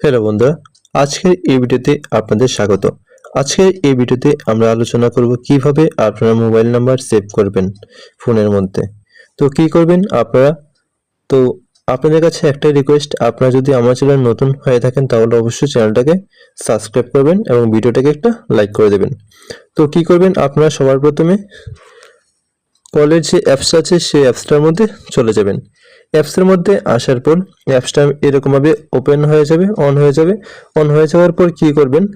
Hello বন্ধুরা, আজকের এই ভিডিওতে আপনাদের স্বাগত। আজকের এই ভিডিওতে আমরা আলোচনা করব কীভাবে আপনারা মোবাইল নাম্বার সেভ করবেন ফোনের মধ্যে। তো কি করবেন আপনারা? তো আপনাদের কাছে একটাই রিকোয়েস্ট আপনারা যদি আমার চ্যানেল নতুন হয়ে থাকেন তাহলে অবশ্যই চ্যানেলটাকে সাবস্ক্রাইব করবেন এবং ভিডিওটাকে একটা লাইক করে দেবেন। তো কি করবেন আপনারা? সবার প্রথমে কলের যে অ্যাপস আছে, সেই অ্যাপসটার মধ্যে চলে যাবেন। অ্যাপসের মধ্যে আসার পর অ্যাপসটা এরকমভাবে ওপেন হয়ে যাবে অন হয়ে যাবে। অন হয়ে যাওয়ার পর কি করবেন?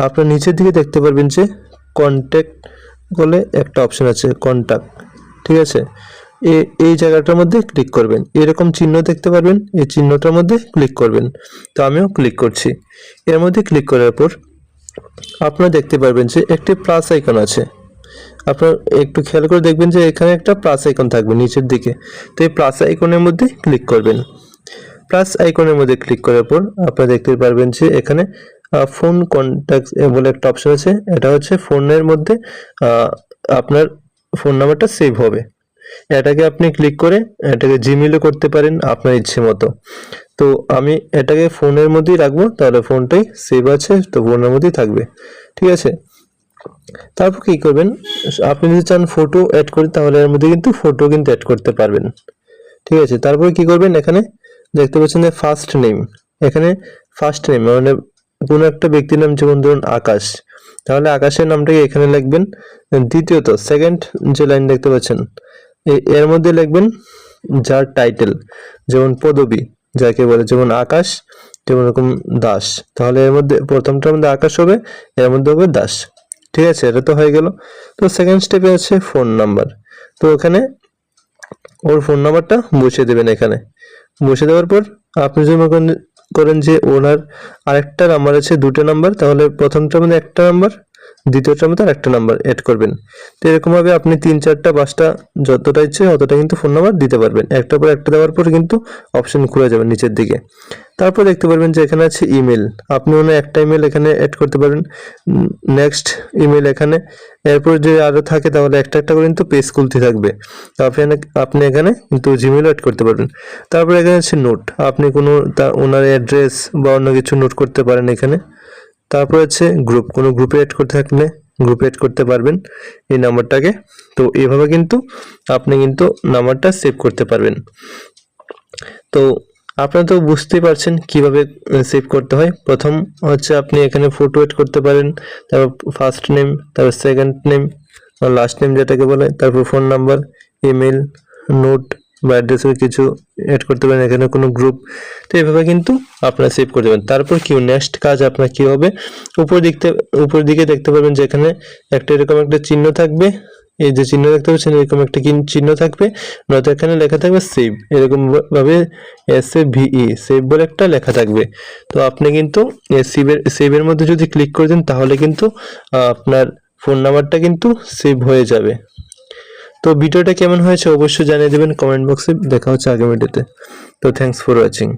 আপনার নিচের দিকে দেখতে পারবেন যে কন্ট্যাক্ট বলে একটা অপশন আছে কন্ট্যাক্ট ঠিক আছে? এ- এই জায়গাটার মধ্যে ক্লিক করবেন। এরকম চিহ্ন দেখতে পারবেন, এই চিহ্নটার মধ্যে ক্লিক করবেন। তো আমিও ক্লিক করছি। এর মধ্যে ক্লিক করার পর আপনারা দেখতে পারবেন যে একটি প্লাস আইকন আছে। আপনার একটু খেয়াল করে দেখবেন যে এখানে একটা প্লাস আইকন থাকবে নিচের দিকে। তো এই প্লাস আইকনের মধ্যে ক্লিক করবেন। প্লাস আইকনের মধ্যে ক্লিক করার পর আপনারা দেখতে পারবেন যে এখানে ফোন কন্ট্যাক্ট বলে একটা অপশন আছে। এটা হচ্ছে ফোনের মধ্যে আপনার ফোন নাম্বারটা সেভ হবে। এটাকে আপনি ক্লিক করে এটাকে জিমেলও করতে পারেন আপনার ইচ্ছে মতো। তো আমি এটাকে ফোনের মধ্যেই রাখব, তাহলে ফোনটাই সেভ আছে, তো ফোনের মধ্যেই থাকবে। ঠিক আছে? তারপর কি করবেন? আপনি যদি চান ফটো অ্যাড করি, তাহলে এর মধ্যে কিন্তু ফটো কিন্তু অ্যাড করতে পারবেন। ঠিক আছে? তারপরে কি করবেন এখানে? দেখতে পাচ্ছেন যে ফার্স্ট নেম এখানে ফার্স্ট নেম মানে কোনো একটা ব্যক্তির নাম যেমন ধরুন আকাশ। তাহলে আকাশের নামটাকে এখানে লিখবেন। দ্বিতীয়ত সেকেন্ড যে লাইন দেখতে পাচ্ছেন এর মধ্যে লিখবেন যার টাইটেল যেমন পদবী, যাকে বলে যেমন আকাশ, যেমন এরকম দাস। তাহলে এর মধ্যে প্রথমটার মধ্যে আকাশ হবে, এর মধ্যে হবে দাস। ঠিক আছে, এটা তো হয়ে গেল। তো সেকেন্ড স্টেপে আছে ফোন নাম্বার তো ওখানে ওর ফোন নাম্বারটা বসিয়ে দেবেন এখানে। বসে দেওয়ার পর আপনি যদি করেন- করেন যে ওনার আরেকটা নাম্বার আছে, দুটো নাম্বার তাহলে প্রথমটা মানে একটা নাম্বার দ্বিতীয়টার মধ্যে আরেকটা নাম্বার অ্যাড করবেন। তো এরকমভাবে আপনি তিন, চারটা, পাঁচটা যতটা ইচ্ছে ততটা কিন্তু ফোন নাম্বার দিতে পারবেন। একটার পর একটা দেওয়ার পর কিন্তু অপশন খুলে যাবে নিচের দিকে। তারপর দেখতে পারবেন যে এখানে আছে ইমেল আপনি মনে একটা ইমেল এখানে অ্যাড করতে পারবেন নেক্সট ইমেল এখানে। এরপর যে আরও থাকে তাহলে একটা একটা করে কিন্তু পেজ খুলতে থাকবে। আপনি আপনি এখানে কিন্তু জিমেল অ্যাড করতে পারবেন। তারপর এখানে আছে নোট আপনি কোনো তা, ওনার অ্যাড্রেস বা অন্য কিছু নোট করতে পারেন এখানে। তারপর আছে গ্রুপ কোনো গ্রুপে অ্যাড করতে থাকলে গ্রুপে অ্যাড করতে পারবেন এই নাম্বারটাকে তো এইভাবে কিন্তু আপনি কিন্তু নাম্বারটা সেভ করতে পারবেন। তো আপনারা তো বুঝতেই পারছেন কীভাবে সেভ করতে হয়। প্রথম হচ্ছে আপনি এখানে ফটো এড করতে পারেন, তারপর ফার্স্ট নেম তারপর সেকেন্ড নেম লাস্ট নেম যেটাকে বলে, তারপর ফোন নাম্বার ইমেল নোট বা কিছু অ্যাড করতে পারেন এখানে কোনো গ্রুপ তো এইভাবে কিন্তু আপনারা সেভ করতে পারেন তারপর কি নেক্সট কাজ আপনার কি হবে? উপর দিকতে উপর দিকে দেখতে পারবেন যে এখানে একটা এরকম একটা চিহ্ন থাকবে। এই যে চিহ্ন দেখতে পাচ্ছেন, এরকম একটা চিহ্ন থাকবে। নয়তো এখানে লেখা থাকবে সেভ এরকম ভা- ভাবে এস এ ভিই সেভ বলে একটা লেখা থাকবে। তো আপনি কিন্তু সেভের সেভের মধ্যে যদি ক্লিক করে দেন, তাহলে কিন্তু আপনার ফোন নাম্বারটা কিন্তু সেভ হয়ে যাবে। তো ভিডিওটা কেমন হয়েছে অবশ্যই জানিয়ে দেবেন কমেন্ট বক্সে। দেখা হচ্ছে আগামী ভিডিওতে। তো থ্যাংকস ফর ওয়াচিং